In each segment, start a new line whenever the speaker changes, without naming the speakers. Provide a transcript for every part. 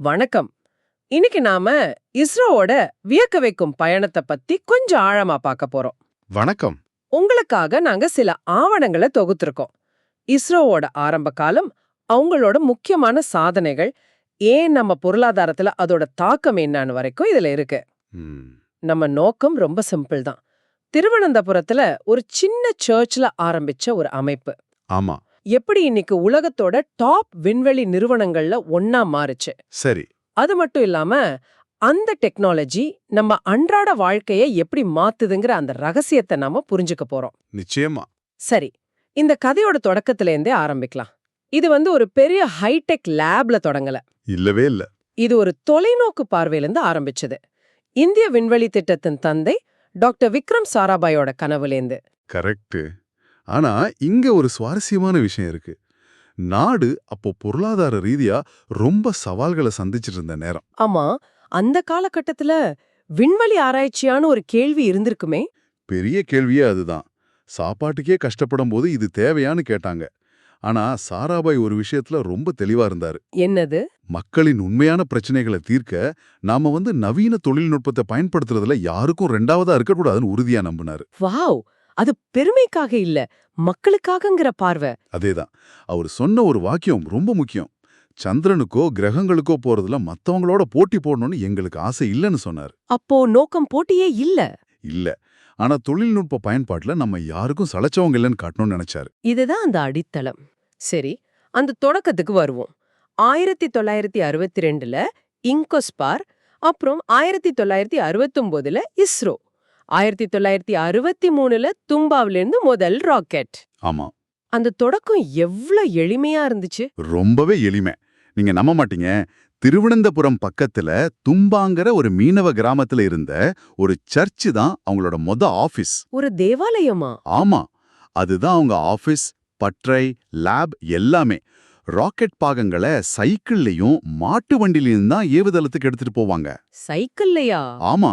வணக்கம். இன்னைக்கு நாம இஸ்ரோவோட வியக்க வைக்கும் பயணத்தை பத்தி கொஞ்சம் ஆழமா பார்க்க போறோம்.
வணக்கம்.
உங்களுக்காக நாங்க சில ஆவணங்களை தொகுத்திருக்கோம். இஸ்ரோவோட ஆரம்ப காலம் அவங்களோட முக்கியமான சாதனைகள் ஏன் நம்ம பொருளாதாரத்துல அதோட தாக்கம் என்னன்னு வரைக்கும் இதுல இருக்கு. நம்ம நோக்கம் ரொம்ப சிம்பிள் தான். திருவனந்தபுரத்துல ஒரு சின்ன சர்ச்ல ஆரம்பிச்ச ஒரு அமைப்பு.
ஆமா.
எப்படி இன்னைக்கு உலகத்தோட டாப் விண்வெளி நிறுவனங்கள்ல ஒன்னா மாறுச்சு?
சரி.
அது மட்டும் இல்லாம அந்த டெக்னாலஜி நம்ம அன்றாட வாழ்க்கைய எப்படி மாத்துதுங்கிற அந்த ரகசியத்தை நாம புரிஞ்சுக்க போறோம்.
நிச்சயமா.
சரி இந்த கதையோட தொடக்கத்துல இருந்தே ஆரம்பிக்கலாம். இது வந்து ஒரு பெரிய ஹைடெக் லேப்ல தொடங்கல.
இல்லவே இல்ல.
இது ஒரு தொலைநோக்கு பார்வையிலிருந்து ஆரம்பிச்சது. இந்திய விண்வெளி திட்டத்தின் தந்தை டாக்டர் விக்ரம் சாராபாயோட கனவுலேந்து
கரெக்ட் ஆனா இங்க ஒரு சுவாரஸ்யமான விஷயம் இருக்கு. நாடு அப்போ பொருளாதார ரீதியா ரொம்ப சவால்களை சந்திச்சிட்டு இருந்த நேரம்.
ஆமா அந்த காலகட்டத்துல விண்வெளி ஆராய்ச்சியான ஒரு கேள்வி இருந்திருக்குமே.
பெரிய கேள்வியே அதுதான். சாப்பாட்டுக்கே கஷ்டப்படும் போது இது தேவையான்னு கேட்டாங்க. ஆனா சாராபாய் ஒரு விஷயத்துல ரொம்ப தெளிவா இருந்தாரு.
என்னது?
மக்களின் உண்மையான பிரச்சனைகளை தீர்க்க நாம வந்து நவீன தொழில்நுட்பத்தை பயன்படுத்துறதுல யாருக்கும் ரெண்டாவதா இருக்கக்கூடாதுன்னு உறுதியா நம்பினாரு.
வாவ்! அது பெருமைக்காக இல்ல மக்களுக்காகங்கிற பார்வை.
அதேதான். அவர் சொன்ன ஒரு வாக்கியம் ரொம்ப முக்கியம். சந்திரனுக்கோ கிரகங்களுக்கோ போறதுல மத்தவங்களோட போட்டி போடணும்னு எங்களுக்கு ஆசை இல்லைன்னு சொன்னார்.
அப்போ நோக்கம் போட்டியே இல்ல.
இல்ல. ஆனா தொழில்நுட்ப பயன்பாட்டுல நம்ம யாருக்கும் சளைச்சவங்க இல்லைன்னு காட்டணும்னு நினைச்சாரு.
இதுதான் அந்த அடித்தளம். சரி அந்த தொடக்கத்துக்கு வருவோம். ஆயிரத்தி தொள்ளாயிரத்தி அறுபத்தி ரெண்டுல இங்கொஸ்பார் அப்புறம் ஆயிரத்தி தொள்ளாயிரத்தி அறுபத்தொன்பதுல இஸ்ரோ. ஆயிரத்தி தொள்ளாயிரத்தி அறுபத்தி மூணுல தும்பாவிலிருந்து முதல் ராக்கெட்.
ஆமா.
அந்த தொடக்கம் எவ்ளோ எளிமையா இருந்துச்சு?
ரொம்பவே எளிமை. நீங்க நம்ப மாட்டீங்க. திருவனந்தபுரம் பக்கத்துல தும்பாங்கிற ஒரு மீனவ கிராமத்துல இருந்த ஒரு சர்ச்சு தான் அவங்களோட மொத ஆபீஸ்
ஒரு தேவாலயமா?
ஆமா. அதுதான் அவங்க ஆபீஸ் பட்றை லேப் எல்லாமே. ராக்கெட் பாகங்களை சைக்கிள்லயும் மாட்டு வண்டிலையும் தான் ஏவுதளத்துக்கு எடுத்துட்டு போவாங்க.
சைக்கிள்லையா?
ஆமா.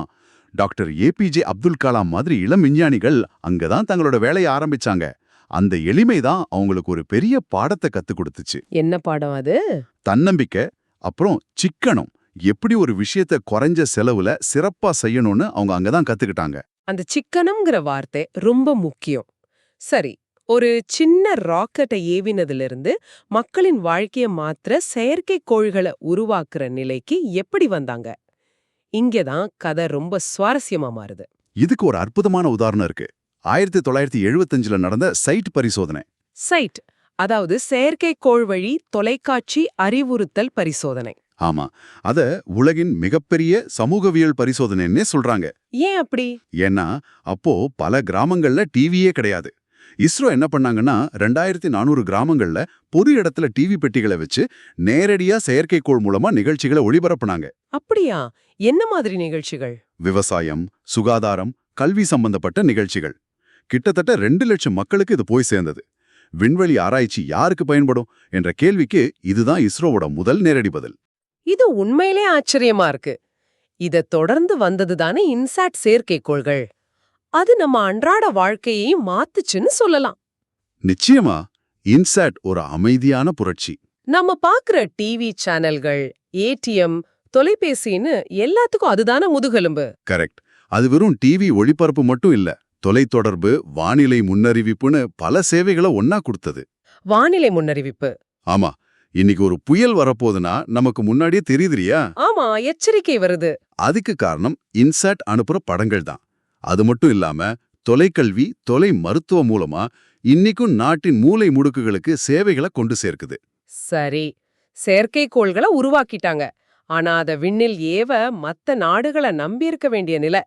டாக்டர் ஏபிஜே அப்துல் கலாம் மாதிரி இளம் விஞ்ஞானிகள் அங்கதான் தங்களோட வேலையை ஆரம்பிச்சாங்க. அந்த எளிமை தான் அவங்களுக்கு ஒரு பெரிய பாடத்தை கத்துக் கொடுத்துச்சு.
என்ன பாடம் அது?
தன்னம்பிக்கை அப்புறம் சிக்கனம். எப்படி ஒரு விஷயத்த குறைஞ்ச செலவுல சிறப்பா செய்யணும்னு அவங்க அங்கதான் கத்துக்கிட்டாங்க.
அந்த சிக்கனம்ங்கிற வார்த்தை ரொம்ப முக்கியம். சரி ஒரு சின்ன ராக்கெட்டை ஏவினதிலிருந்து மக்களின் வாழ்க்கைய மாத்திர செயற்கைக்கோள்களை உருவாக்குற நிலைக்கு எப்படி வந்தாங்க? இங்கதான் கதை ரொம்ப சுவாரஸ்யமா மாறுது.
இதுக்கு ஒரு அற்புதமான உதாரணம் இருக்கு. ஆயிரத்தி தொள்ளாயிரத்தி எழுபத்தஞ்சுல நடந்த சைட் பரிசோதனை.
சைட் அதாவது செயற்கைக்கோள் வழி தொலைக்காட்சி அறிவுறுத்தல் பரிசோதனை.
ஆமா அத உலகின் மிகப்பெரிய சமூகவியல் பரிசோதனைன்னே சொல்றாங்க.
ஏன் அப்படி?
ஏன்னா அப்போ பல கிராமங்கள்ல டிவியே கிடையாது. இஸ்ரோ என்ன பண்ணாங்கன்னா ரெண்டாயிரத்தி நானூறு கிராமங்கள்ல பொது இடத்துல டிவி பெட்டிகளை வச்சு நேரடியா செயற்கைக்கோள் மூலமா நிகழ்ச்சிகளை ஒளிபரப்புனாங்க.
அப்படியா? என்ன மாதிரி நிகழ்ச்சிகள்?
விவசாயம் சுகாதாரம் கல்வி சம்பந்தப்பட்ட நிகழ்ச்சிகள். கிட்டத்தட்ட ரெண்டு லட்சம் மக்களுக்கு இது போய் சேர்ந்தது. விண்வெளி ஆராய்ச்சி யாருக்கு பயன்படும் என்ற கேள்விக்கு இதுதான் இஸ்ரோவோட முதல் நேரடி பதில்.
இது உண்மையிலே ஆச்சரியமா இருக்கு. இத தொடர்ந்து வந்தது தானே இன்சாட் செயற்கைக்கோள்கள். அது நம்ம அன்றாட வாழ்க்கையை மாத்துச்சுன்னு சொல்லலாம்.
நிச்சயமா இன்சாட் ஒரு அமைதியான புரட்சி.
நம்ம பாக்குற டிவி சேனல்கள் ஏடிஎம் தொலைபேசின்னு எல்லாத்துக்கும் அதுதானே முதுகெலும்பு?
கரெக்ட். அது வெறும் டிவி ஒளிபரப்பு மட்டும் இல்ல தொலைத்தொடர்பு வானிலை முன்னறிவிப்புன்னு பல சேவைகளை ஒன்னா கொடுத்தது.
வானிலை முன்னறிவிப்பு.
ஆமா இன்னைக்கு ஒரு புயல் வரப்போகுதுன்னா நமக்கு முன்னாடியே தெரியுதுறியா
ஆமா எச்சரிக்கை வருது.
அதுக்கு காரணம் இன்சாட் அனுப்புற படங்கள் தான். அது மட்டும் இல்லாம தொலைக்கல்வி தொலை மருத்துவ மூலமா இன்னைக்கும் நாட்டின் மூலை முடுக்குகளுக்கு சேவைகளை கொண்டு சேர்க்குது.
சரி செயற்கைக்கோள்களை உருவாக்கிட்டாங்க. ஆனா அத விண்ணில் ஏவ மத்த நாடுகளை நம்பியிருக்க வேண்டிய நிலை.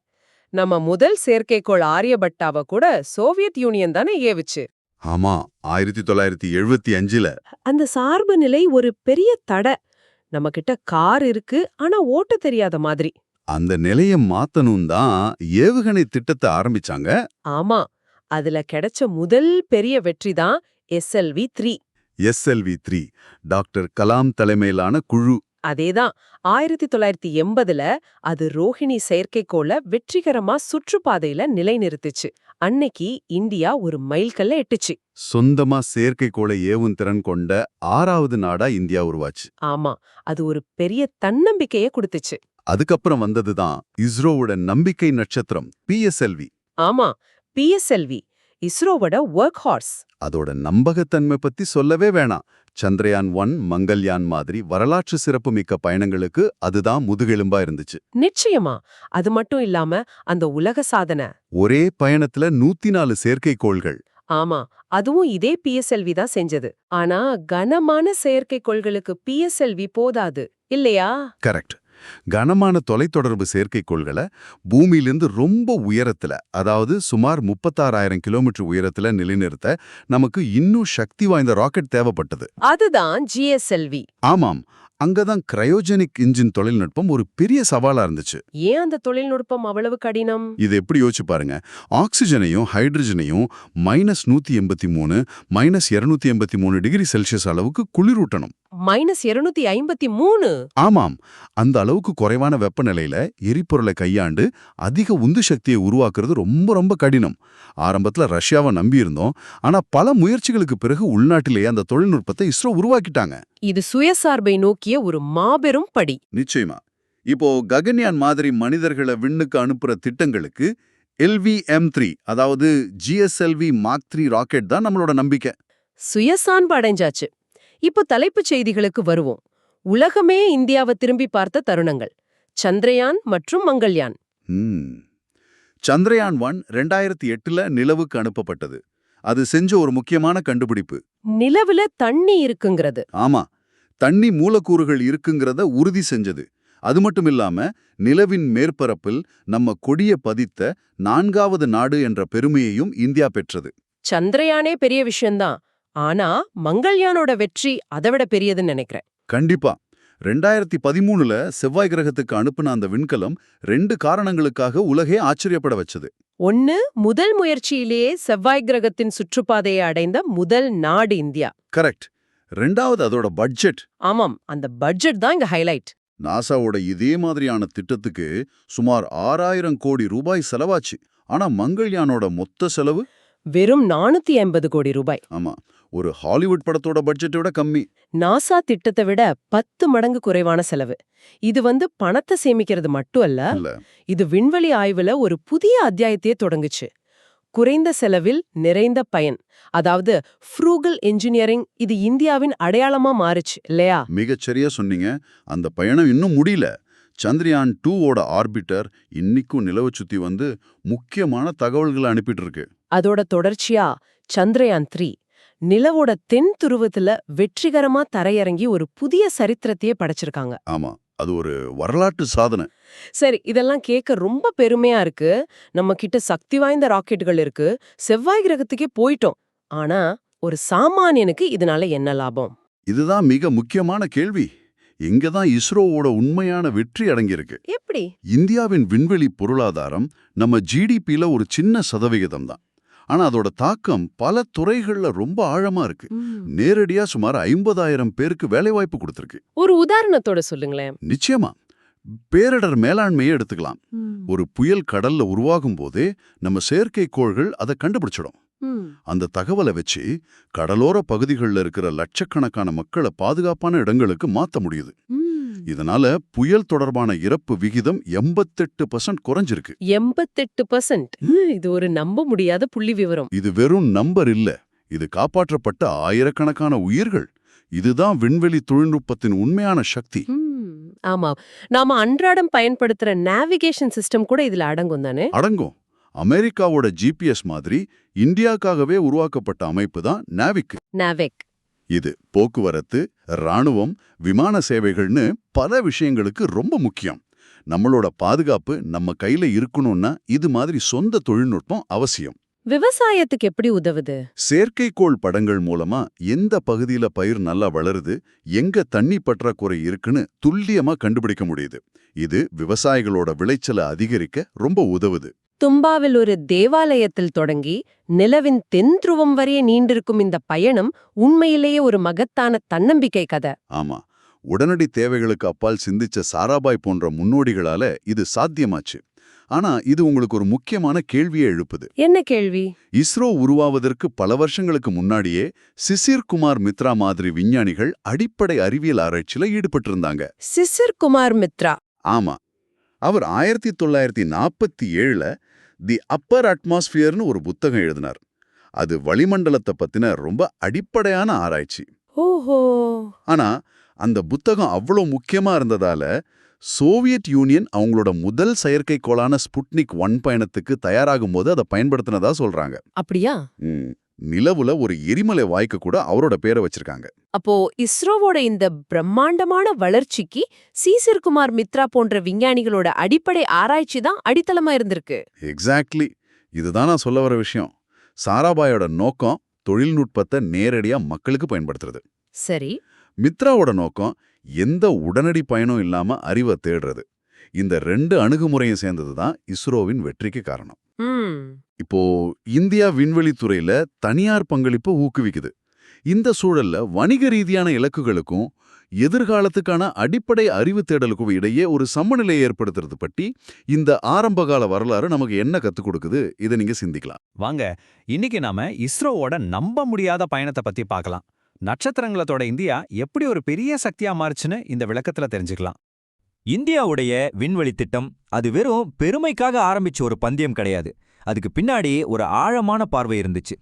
நம்ம முதல் செயற்கைக்கோள் ஆரியபட்டாவ கூட சோவியத் யூனியன் தானே ஏவுச்சு.
ஆமா ஆயிரத்தி தொள்ளாயிரத்தி எழுபத்தி அஞ்சுல.
அந்த சார்பு நிலை ஒரு பெரிய தடை. நம்ம கிட்ட கார் இருக்கு ஆனா ஓட்ட தெரியாத மாதிரி.
அந்த நிலைய மாத்தணும் தான் ஏவுகணை திட்டத்தை ஆரம்பிச்சாங்க.
ஆமா அதுல கிடைச்ச முதல் பெரிய வெற்றி தான் SLV three.
SLV three. Doctor Kalam தலைமையிலான குழு
அதேதான். ஆயிரத்தி தொள்ளாயிரத்தி எண்பதுல அது ரோஹிணி செயற்கைக்கோள வெற்றிகரமா சுற்றுப்பாதையில நிலைநிறுத்துச்சு. அன்னைக்கு இந்தியா ஒரு மைல்கல்ல எட்டுச்சு.
சொந்தமா செயற்கைக்கோளை ஏவும் திறன் கொண்ட ஆறாவது நாடா இந்தியா உருவாச்சு.
ஆமா அது ஒரு பெரிய தன்னம்பிக்கைய கொடுத்துச்சு.
அதுக்கப்புறம் வந்ததுதான் இஸ்ரோவோட நம்பிக்கை நட்சத்திரம் பிஎஸ்எல்வி
ஆமா பிஎஸ்எல்வி இஸ்ரோவோட ஒர்க் ஹார்ஸ்
அதோட நம்பகத்தன்மை பத்தி சொல்லவே வேணாம். சந்திரயான் ஒன் மங்கள்யான் மாதிரி வரலாற்று சிறப்புமிக்க பயணங்களுக்கு அதுதான் முதுகெலும்பா இருந்துச்சு.
நிச்சயமா. அது மட்டும் இல்லாம அந்த உலக சாதனை.
ஒரே பயணத்துல நூத்தி நாலு செயற்கைக்கோள்கள்.
ஆமா அதுவும் இதே பிஎஸ்எல்வி தான் செஞ்சது. ஆனா கனமான செயற்கைக்கோள்களுக்கு பிஎஸ்எல்வி போதாது இல்லையா?
கரெக்ட் கனமான தொலைத்தொடர்பு செயற்கைக்கோள்களை பூமியிலிருந்து ரொம்ப உயரத்துல அதாவது சுமார் முப்பத்தாறாயிரம் கிலோமீட்டர் உயரத்துல நிலைநிறுத்த நமக்கு இன்னும் சக்தி வாய்ந்த ராக்கெட் தேவைப்பட்டது.
அதுதான் ஜிஎஸ்எல்வி
ஆமாம் அங்கதான் கிரையோஜெனிக் இன்ஜின் தொழில்நுட்பம் ஒரு பெரிய சவாலா இருந்துச்சு.
ஏன் அந்த தொழில்நுட்பம் அவ்வளவு கடினம்?
இது எப்படி யோசிச்சு பாருங்க. ஆக்சிஜனையும் ஹைட்ரஜனையும் மைனஸ் நூத்தி எண்பத்தி மூணு மைனஸ் இருநூத்தி எண்பத்தி மூணு டிகிரி செல்சியஸ் அளவுக்கு குளிரூட்டணும்
மைனஸ் இருநூத்தி ஐம்பத்தி மூணு?
ஆமாம். அந்த அளவுக்கு குறைவான வெப்பநிலையில எரிபொருளை கையாண்டு அதிக உந்து சக்தியை உருவாக்குறது ரொம்ப ரொம்ப கடினம். ஆரம்பத்துல ரஷ்யாவை நம்பியிருந்தோம். ஆனா பல முயற்சிகளுக்கு பிறகு உள்நாட்டிலேயே அந்த தொழில்நுட்பத்தை இஸ்ரோ உருவாக்கிட்டாங்க.
இது சுயசார்பை நோக்கிய ஒரு மாபெரும் படி.
நிச்சயமா. இப்போ ககன்யான் மாதிரி மனிதர்களை விண்ணுக்கு அனுப்புற திட்டங்களுக்கு எல்விஎம் த்ரீ அதாவது ஜிஎஸ்எல்வி மார்க் த்ரீ ராக்கெட் தான் நம்மளோட நம்பிக்கை.
சுயசார்பு அடைஞ்சாச்சு. இப்போ தலைப்புச் செய்திகளுக்கு வருவோம். உலகமே இந்தியாவை திரும்பி பார்த்த தருணங்கள். சந்திரயான் மற்றும் மங்கள்யான்.
சந்திரயான் ஒன் ரெண்டாயிரத்தி எட்டுல நிலவுக்கு அனுப்பப்பட்டது. அது செஞ்ச ஒரு முக்கியமான கண்டுபிடிப்பு.
நிலவுல தண்ணி இருக்குங்கிறது.
ஆமா. தண்ணி மூலக்கூறுகள் இருக்குங்கிறத உறுதி செஞ்சது. அது மட்டும் இல்லாம நிலவின் மேற்பரப்பில் நம்ம கொடிய பதித்த நான்காவது நாடு என்ற பெருமையையும் இந்தியா பெற்றது.
சந்திரயானே பெரிய விஷயம்தான் ஆனா மங்கள்யானோட வெற்றி அதை விட பெரியதுன்னு நினைக்கிறேன்.
கண்டிப்பா. ரெண்டாயிரத்தி பதிமூணுல செவ்வாய் கிரகத்துக்கு அனுப்புன அந்த விண்கலம் ரெண்டு காரணங்களுக்காக உலகே ஆச்சரியப்பட வச்சது.
ஒன்னு முதல் முயற்சியிலேயே செவ்வாய் கிரகத்தின் சுற்றுப்பாதையை அடைந்த முதல் நாடு இந்தியா.
கரெக்ட். ரெண்டாவது அதோட பட்ஜெட்.
ஆமாம் அந்த பட்ஜெட் தான் இங்க ஹைலைட்.
நாசாவோட இதே மாதிரியான திட்டத்துக்கு சுமார் ஆறாயிரம் கோடி ரூபாய் செலவாச்சு. ஆனா மங்கள்யானோட மொத்த செலவு?
வெறும் நானூத்தி ஐம்பது கோடி ரூபாய்.
ஆமா. ஒரு ஹாலிவுட் படத்தோட பட்ஜெட்டை விட கம்மி.
நாசா திட்டத்தை விட பத்து மடங்கு குறைவான செலவு. இது வந்து பணத்தை சேமிக்கிறது மட்டும் அல்ல இது விண்வெளி ஆய்வுல ஒரு புதிய அத்தியாயத்தையே தொடங்குச்சு. குறைந்த செலவில் நிறைந்த பயன். அதாவது ஃப்ரூகல் இன்ஜினியரிங் இது இந்தியாவின் அடையாளமா மாறுச்சு இல்லையா?
மிகச்சரியா சொன்னீங்க. அந்த பயணம் இன்னும் முடியல. சந்திரயான் டூவோட ஆர்பிட்டர் இன்னிக்கும் நிலவை சுத்தி வந்து முக்கியமான தகவல்களை அனுப்பிட்டு இருக்கு.
அதோட தொடர்ச்சியா சந்திரயான் த்ரீ. நிலவோட தென் துருவத்துல வெற்றிகரமா தரையிறங்கி ஒரு புதிய சரித்திரத்தையே படைச்சிருக்காங்க.
ஆமா அது ஒரு வரலாற்று சாதனை.
சரி இதெல்லாம் கேட்க ரொம்ப பெருமையா இருக்கு. நம்ம கிட்ட சக்தி வாய்ந்த ராக்கெட்டுகள் இருக்கு. செவ்வாய் கிரகத்துக்கே போயிட்டோம். ஆனா ஒரு சாமானியனுக்கு இதனால என்ன லாபம்?
இதுதான் மிக முக்கியமான கேள்வி. இங்க தான் இஸ்ரோவோட உண்மையான வெற்றி அடங்கியிருக்கு.
எப்படி?
இந்தியாவின் விண்வெளி பொருளாதாரம் நம்ம ஜிடிபில ஒரு சின்ன சதவிகிதம் தான் ஆனா அதோட தாக்கம் பல துறைகள்ல ரொம்ப ஆழமா இருக்கு. நேரடியா சுமார் ஐம்பதாயிரம் பேருக்கு வேலைவாய்ப்பு கொடுத்திருக்கு.
ஒரு உதாரணத்தோட சொல்லுங்களேன்.
நிச்சயமா. பேரிடர் மேலாண்மையை எடுத்துக்கலாம். ஒரு புயல் கடல்ல உருவாகும் போதே நம்ம செயற்கைக்கோள்கள் அதை கண்டுபிடிச்சிடும். அந்த தகவலை வச்சு கடலோர பகுதிகளில் இருக்கிற லட்சக்கணக்கான மக்களை பாதுகாப்பான இடங்களுக்கு மாத்த முடியுது. இதனால புயல் தொடர்பான இறப்பு விகிதம் எண்பத்தெட்டு பர்சன்ட் குறைஞ்சிருக்கு.
எண்பத்தெட்டு பர்சன்ட் இது ஒரு நம்ப முடியாத புள்ளி விவரம்.
இது வெறும் நம்பர் இல்ல. இது காப்பாற்றப்பட்ட ஆயிரக்கணக்கான உயிர்கள். இதுதான் விண்வெளி தொழில்நுட்பத்தின் உண்மையான சக்தி.
ஆமா. நாம அன்றாடம் பயன்படுத்துற நேவிகேஷன் சிஸ்டம் கூட இதுல அடங்கும் தானே?
அடங்கும். அமெரிக்காவோட ஜிபிஎஸ் மாதிரி இந்தியாக்காகவே உருவாக்கப்பட்ட அமைப்பு தான் நாவிக்
நாவிக்
இது போக்குவரத்து ராணுவம் விமான சேவைகள்னு பல விஷயங்களுக்கு ரொம்ப முக்கியம். நம்மளோட பாதுகாப்பு நம்ம கையில இருக்கணும்னா இது மாதிரி சொந்த தொழில்நுட்பம் அவசியம்.
விவசாயத்துக்கு எப்படி உதவுது?
செயற்கைக்கோள் படங்கள் மூலமா எந்த பகுதியில பயிர் நல்லா வளருது எங்க தண்ணி பற்றாக்குறை இருக்குன்னு துல்லியமா கண்டுபிடிக்க முடியுது. இது விவசாயிகளோட விளைச்சலை அதிகரிக்க ரொம்ப உதவுது.
தும்பாவில் ஒரு தேவாலயத்தில் தொடங்கி நிலவின் தென் துருவம் வரையே நீண்டிருக்கும் இந்த பயணம் உண்மையிலேயே ஒரு மகத்தான தன்னம்பிக்கை கதை.
ஆமா. உடனடி தேவைகளுக்கு அப்பால் சிந்திச்ச சாராபாய் போன்ற முன்னோடிகளால இது சாத்தியமாச்சு. ஆனா இது உங்களுக்கு ஒரு முக்கியமான கேள்வியை எழுப்புது.
என்ன கேள்வி?
இஸ்ரோ உருவாவதற்கு பல வருஷங்களுக்கு முன்னாடியே சிசிர் குமார் மித்ரா மாதிரி விஞ்ஞானிகள் அடிப்படை அறிவியல் ஆராய்ச்சியில ஈடுபட்டிருந்தாங்க.
சிசிர் குமார் மித்ரா.
ஆமா. அவர் ஆயிரத்தி தொள்ளாயிரத்தி நாற்பத்தி ஏழுல தி அப்பர் அட்மாஸ்பியர்னு ஒரு புத்தகம் எழுதினார். அது வளிமண்டலத்தை பத்தின ரொம்ப அடிப்படையான ஆராய்ச்சி.
ஓஹோ!
ஆனா அந்த புத்தகம் அவ்வளோ முக்கியமா இருந்ததால சோவியத் யூனியன் அவங்களோட முதல் செயற்கைக்கோளான ஸ்புட்னிக் ஒன் பயணத்துக்கு தயாராகும் போது அதை பயன்படுத்தினதா சொல்றாங்க.
அப்படியா?
ம், நிலவுல ஒரு எரிமலை வாய்க்க கூட அவரோட பேரை வச்சிருக்காங்க.
அப்போ இஸ்ரோவோட இந்த பிரம்மாண்டமான வளர்ச்சிக்கு சீசிர் குமார் மித்ரா போன்ற விஞ்ஞானிகளோட அடிப்படை ஆராய்ச்சி தான் அடித்தளமா இருந்திருக்கு.
எக்ஸாக்ட்லி இதுதான் நான் சொல்ல வர விஷயம். சாராபாயோட நோக்கம் தொழில்நுட்பத்தை நேரடியா மக்களுக்கு பயன்படுத்துறது.
சரி.
மித்ராவோட நோக்கம் எந்த உடனடி பயனும் இல்லாம அறிவை தேடுறது. இந்த ரெண்டு அணுகுமுறையும் சேர்ந்தது தான் இஸ்ரோவின் வெற்றிக்கு காரணம். இப்போ இந்தியா விண்வெளித்துறையில தனியார் பங்களிப்பு ஊக்குவிக்குது. இந்த சூழல்ல வணிக ரீதியான இலக்குகளுக்கும் எதிர்காலத்துக்கான அடிப்படை அறிவு தேடலுக்கும் இடையே ஒரு சமநிலையை ஏற்படுத்துறது பற்றி இந்த ஆரம்பகால வரலாறு நமக்கு என்ன கத்துக் கொடுக்குது இதை நீங்க சிந்திக்கலாம்.
வாங்க இன்னைக்கு நாம இஸ்ரோவோட நம்ப முடியாத பயணத்தை பத்தி பார்க்கலாம். நட்சத்திரங்களத்தோட இந்தியா எப்படி ஒரு பெரிய சக்தியா மாறுச்சுன்னு இந்த விளக்கத்துல தெரிஞ்சுக்கலாம். இந்தியாவுடைய விண்வெளி திட்டம் அது வெறும் பெருமைக்காக ஆரம்பிச்ச ஒரு பந்தயம் கிடையாது. அதுக்கு பின்னாடி ஒரு ஆழமான பார்வை இருந்துச்சு.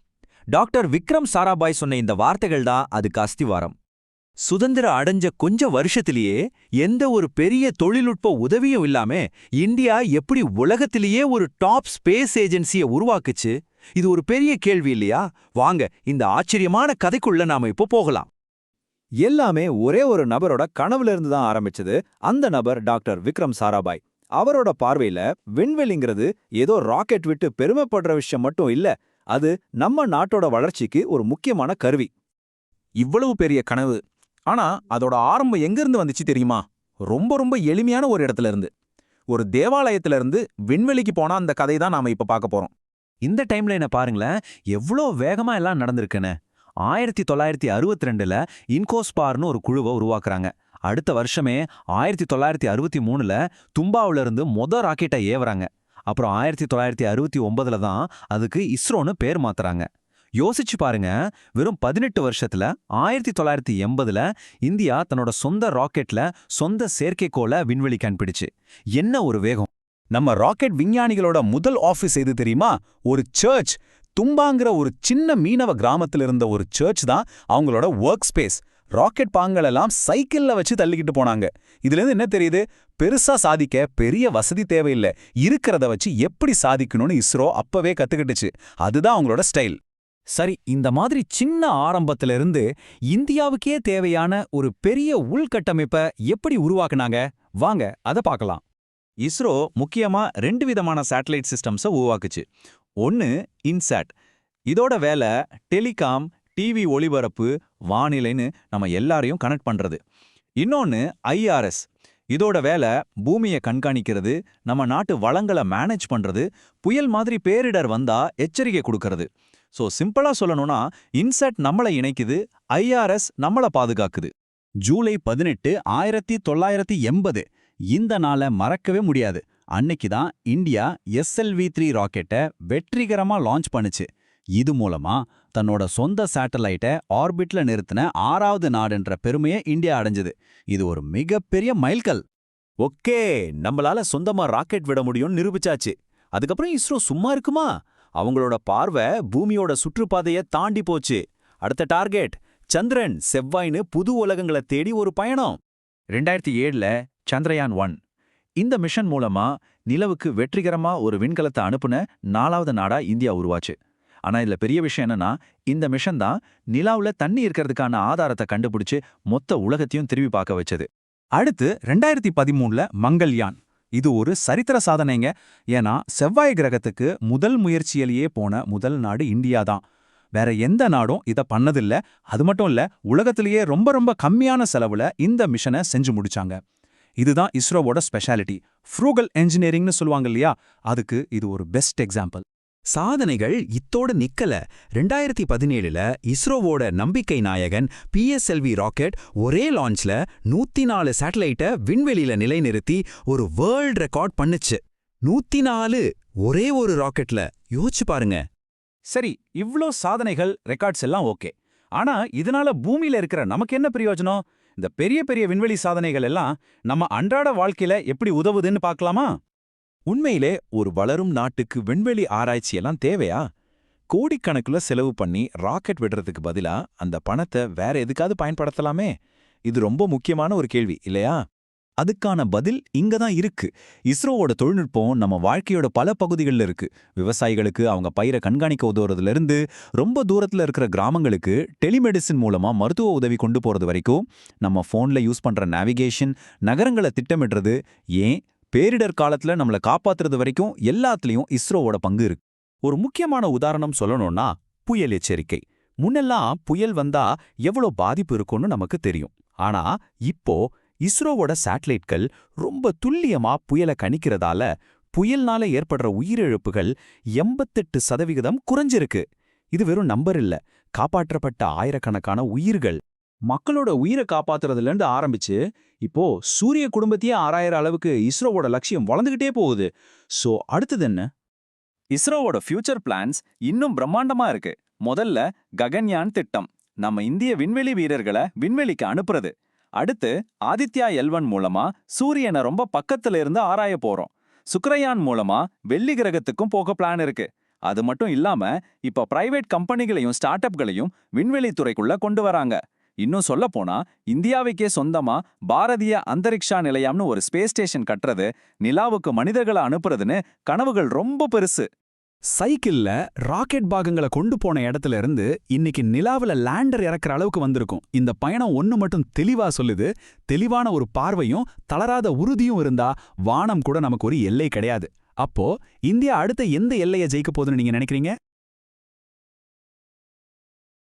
டாக்டர் விக்ரம் சாராபாய் சொன்ன இந்த வார்த்தைகள் தான் அதுக்கு அஸ்திவாரம். சுதந்திர அடைஞ்ச கொஞ்ச வருஷத்திலேயே எந்த ஒரு பெரிய தொழில்நுட்ப உதவியும் இல்லாம இந்தியா எப்படி உலகத்திலேயே ஒரு டாப் ஸ்பேஸ் ஏஜென்சியை உருவாக்குச்சு? இது ஒரு பெரிய கேள்வி இல்லையா? வாங்க இந்த ஆச்சரியமான கதைக்குள்ள நாம இப்போ போகலாம். எல்லாமே ஒரே ஒரு நபரோட கனவுல இருந்து தான் ஆரம்பிச்சது. அந்த நபர் டாக்டர் விக்ரம் சாராபாய். அவரோட பார்வையில விண்வெளிங்கிறது ஏதோ ராக்கெட் விட்டு பெருமைப்படுற விஷயம் மட்டும் இல்ல அது நம்ம நாட்டோட வளர்ச்சிக்கு ஒரு முக்கியமான கருவி. இவ்வளவு பெரிய கனவு. ஆனா அதோட ஆரம்பம் எங்க இருந்து வந்துச்சு தெரியுமா? ரொம்ப ரொம்ப எளிமையான ஒரு இடத்துல இருந்து. ஒரு தேவாலயத்துல இருந்து விண்வெளிக்கு போனா அந்த கதை தான் நாம இப்ப பார்க்க போறோம். இந்த டைம்ல என்ன பாருங்களேன் எவ்வளோ வேகமா எல்லாம் நடந்திருக்குன்னு. ஆயிரத்தி தொள்ளாயிரத்தி அறுபத்தி ரெண்டில் இன்கோஸ்பார்னு ஒரு குழுவை உருவாக்குறாங்க. அடுத்த வருஷமே ஆயிரத்தி தொள்ளாயிரத்தி அறுபத்தி மூணுல தும்பாவுல இருந்து மொத ராக்கெட்டை ஏவுறாங்க. அப்புறம் ஆயிரத்தி தொள்ளாயிரத்தி அறுபத்தி ஒன்பதுல தான் அதுக்கு இஸ்ரோன்னு பேர் மாத்துறாங்க. யோசிச்சு பாருங்க வெறும் பதினெட்டு வருஷத்துல ஆயிரத்தி தொள்ளாயிரத்தி எண்பதுல இந்தியா தன்னோட சொந்த ராக்கெட்ல சொந்த செயற்கைக்கோளை விண்வெளிக்கு அனுப்பிடுச்சு என்ன ஒரு வேகம். நம்ம ராக்கெட் விஞ்ஞானிகளோட முதல் ஆஃபீஸ் எது தெரியுமா? ஒரு சர்ச். தும்பாங்கிற ஒரு சின்ன மீனவ கிராமத்துல இருந்த ஒரு சர்ச் தான் அவங்களோட ஒர்க் ஸ்பேஸ் ராக்கெட் பாங்களெல்லாம் சைக்கிள்ல வச்சு தள்ளிக்கிட்டு போனாங்க. இதுல இருந்து என்ன தெரியுது? பெருசா சாதிக்க பெரிய வசதி தேவையில்லை. இருக்கிறத வச்சு எப்படி சாதிக்கணும்னு இஸ்ரோ அப்பவே கத்துக்கிட்டுச்சு. அதுதான் அவங்களோட ஸ்டைல் சரி இந்த மாதிரி சின்ன ஆரம்பத்துல இருந்து இந்தியாவுக்கே தேவையான ஒரு பெரிய உள்கட்டமைப்பை எப்படி உருவாக்குனாங்க? வாங்க அத பார்க்கலாம். இஸ்ரோ முக்கியமா ரெண்டு விதமான சேட்டலைட் சிஸ்டம்ஸை உருவாக்குச்சு. ஒன்னு இன்சாட். இதோட வேலை டெலிகாம் டிவி ஒளிபரப்பு வானிலைன்னு நம்ம எல்லாரையும் கனெக்ட் பண்றது. இன்னொன்னு ஐஆர்எஸ் இதோட வேலை பூமியை கண்காணிக்கிறது நம்ம நாட்டு வளங்களை மேனேஜ் பண்றது புயல் மாதிரி பேரிடர் வந்தா எச்சரிக்கை கொடுக்கறது. சோ சிம்பிளா சொல்லணும்னா இன்செட் நம்மளை இணைக்குது ஐஆர்எஸ் நம்மள பாதுகாக்குது. ஜூலை பதினெட்டு ஆயிரத்தி தொள்ளாயிரத்தி எண்பது. இந்த நாளை மறக்கவே முடியாது. அன்னைக்கு தான் இந்தியா எஸ்எல்வி த்ரீ ராக்கெட்டை வெற்றிகரமா லான்ச் பண்ணுச்சு. இது மூலமா தன்னோட சொந்த சேட்டலைட்டை ஆர்பிட்ல நிறுத்தின ஆறாவது நாடுன்ற பெருமையை இந்தியா அடைஞ்சது. இது ஒரு மிகப்பெரிய மைல்கல். ஓகே நம்மளால சொந்தமா ராக்கெட் விட முடியும்னு நிரூபிச்சாச்சு. அதுக்கப்புறம் இஸ்ரோ சும்மா இருக்குமா? அவங்களோட பார்வை பூமியோட சுற்றுப்பாதைய தாண்டி போச்சு. அடுத்த டார்கெட் சந்திரன் செவ்வாய்னு புது உலகங்களை தேடி ஒரு பயணம். ரெண்டாயிரத்தி ஏழுல சந்திரயான் ஒன். இந்த மிஷன் மூலமா நிலவுக்கு வெற்றிகரமா ஒரு விண்கலத்தை அனுப்புன நாலாவது நாடா இந்தியா உருவாச்சு. ஆனா இதுல பெரிய விஷயம் என்னன்னா இந்த மிஷன் தான் நிலாவுல தண்ணி இருக்கிறதுக்கான ஆதாரத்தை கண்டுபிடிச்சு மொத்த உலகத்தையும் திரும்பி பார்க்க வச்சது. அடுத்து ரெண்டாயிரத்தி பதிமூணுல மங்கள்யான். இது ஒரு சரித்திர சாதனைங்க. ஏன்னா செவ்வாய் கிரகத்துக்கு முதல் முயற்சியிலேயே போன முதல் நாடு இந்தியா தான். வேற எந்த நாடும் இத பண்ணதில்ல. அது மட்டும் இல்ல உலகத்திலேயே ரொம்ப ரொம்ப கம்மியான செலவுல இந்த மிஷனை செஞ்சு முடிச்சாங்க. இதுதான் இஸ்ரோவோட ஸ்பெஷாலிட்டி ஃப்ரூகல் என்ஜினியரிங்னு சொல்லுவாங்க இல்லையா? அதுக்கு இது ஒரு பெஸ்ட் எக்ஸாம்பிள்
சாதனைகள் இத்தோட நிக்கல. ரெண்டாயிரத்தி பதினேழுல இஸ்ரோவோட நம்பிக்கை நாயகன் பிஎஸ்எல்வி ராக்கெட் ஒரே லான்ச்ல நூத்தி நாலு சேட்டலைட்டை விண்வெளியில நிலைநிறுத்தி ஒரு வேர்ல்ட் ரெக்கார்ட் பண்ணுச்சு. நூத்தி நாலு ஒரே ஒரு ராக்கெட்ல யோசிச்சு பாருங்க.
சரி இவ்ளோ சாதனைகள் ரெக்கார்ட்ஸ் எல்லாம் ஓகே ஆனா இதனால பூமியில இருக்கிற நமக்கு என்ன பிரயோஜனம்? இந்த பெரிய பெரிய விண்வெளி சாதனைகள் எல்லாம் நம்ம அன்றாட வாழ்க்கையில எப்படி உதவுதுன்னு பார்க்கலாமா?
உண்மையிலே ஒரு வளரும் நாட்டுக்கு விண்வெளி ஆராய்ச்சி எல்லாம் தேவையா? கோடிக்கணக்குல செலவு பண்ணி ராக்கெட் விடுறதுக்கு பதிலா அந்த பணத்தை வேற எதுக்காவது பயன்படுத்தலாமே? இது ரொம்ப முக்கியமான ஒரு கேள்வி இல்லையா?
அதுக்கான பதில் இங்க தான் இருக்கு. இஸ்ரோவோட தொழில்நுட்பம் நம்ம வாழ்க்கையோட பல பகுதிகளில் இருக்கு. விவசாயிகளுக்கு அவங்க பயிரை கண்காணிக்க உதவுறதுல இருந்து ரொம்ப தூரத்துல இருக்கிற கிராமங்களுக்கு டெலிமெடிசின் மூலமா மருத்துவ உதவி கொண்டு போறது வரைக்கும் நம்ம ஃபோன்ல யூஸ் பண்ற நேவிகேஷன் நகரங்களை திட்டமிடுறது ஏன்? பேரிடர் காலத்துல நம்மளை காப்பாத்துறது வரைக்கும் எல்லாத்துலயும் இஸ்ரோவோட பங்கு இருக்கு. ஒரு முக்கியமான உதாரணம் சொல்லணும்னா புயல் எச்சரிக்கை. முன்னெல்லாம் புயல் வந்தா எவ்வளோ பாதிப்பு இருக்கும்னு நமக்கு தெரியும். ஆனா இப்போ இஸ்ரோவோட சேட்டலைட்கள் ரொம்ப துல்லியமா புயலை கணிக்கிறதால புயல்னால ஏற்படுற உயிரிழப்புகள் எண்பத்தெட்டு சதவிகிதம் குறைஞ்சிருக்கு. இது வெறும் நம்பர் இல்ல காப்பாற்றப்பட்ட ஆயிரக்கணக்கான உயிர்கள். மக்களோட உயிரை காப்பாத்துறதுல இருந்து ஆரம்பிச்சு இப்போ சூரிய குடும்பத்தையே ஆறாயிர அளவுக்கு இஸ்ரோவோட லட்சியம் வளர்ந்துகிட்டே போகுது. சோ அடுத்தது என்ன? இஸ்ரோவோட ஃபியூச்சர் பிளான்ஸ் இன்னும் பிரம்மாண்டமா இருக்கு. முதல்ல ககன்யான் திட்டம். நம்ம இந்திய விண்வெளி வீரர்களை விண்வெளிக்கு அனுப்புறது. அடுத்து ஆதித்யா எல்வன் மூலமா சூரியனை ரொம்ப பக்கத்துல இருந்து ஆராய போறோம். சுக்ரயான் மூலமா வெள்ளி கிரகத்துக்கும் போக பிளான் இருக்கு. அது மட்டும் இல்லாம இப்ப பிரைவேட் கம்பெனிகளையும் ஸ்டார்ட் அப்களையும் விண்வெளி துறைக்குள்ள கொண்டு வராங்க. இன்னும் சொல்ல போனா இந்தியாவுக்கே சொந்தமா பாரதிய அந்தரிக்ஷா நிலையம்னு ஒரு ஸ்பேஸ் ஸ்டேஷன் கட்டுறது நிலாவுக்கு மனிதர்களை அனுப்புறதுன்னு கனவுகள் ரொம்ப பெருசு.
சைக்கிள்ல ராக்கெட் பாகங்களை கொண்டு போன இடத்துல இருந்து இன்னைக்கு நிலாவுல லேண்டர் இறக்குற அளவுக்கு வந்திருக்கும். இந்த பயணம் ஒன்னு மட்டும் தெளிவா சொல்லுது. தெளிவான ஒரு பார்வையும் தளராத உறுதியும் இருந்தா வானம் கூட நமக்கு ஒரு எல்லை கிடையாது. அப்போ இந்தியா அடுத்த எந்த எல்லையை ஜெயிக்க போகுதுன்னு நீங்க நினைக்கிறீங்க?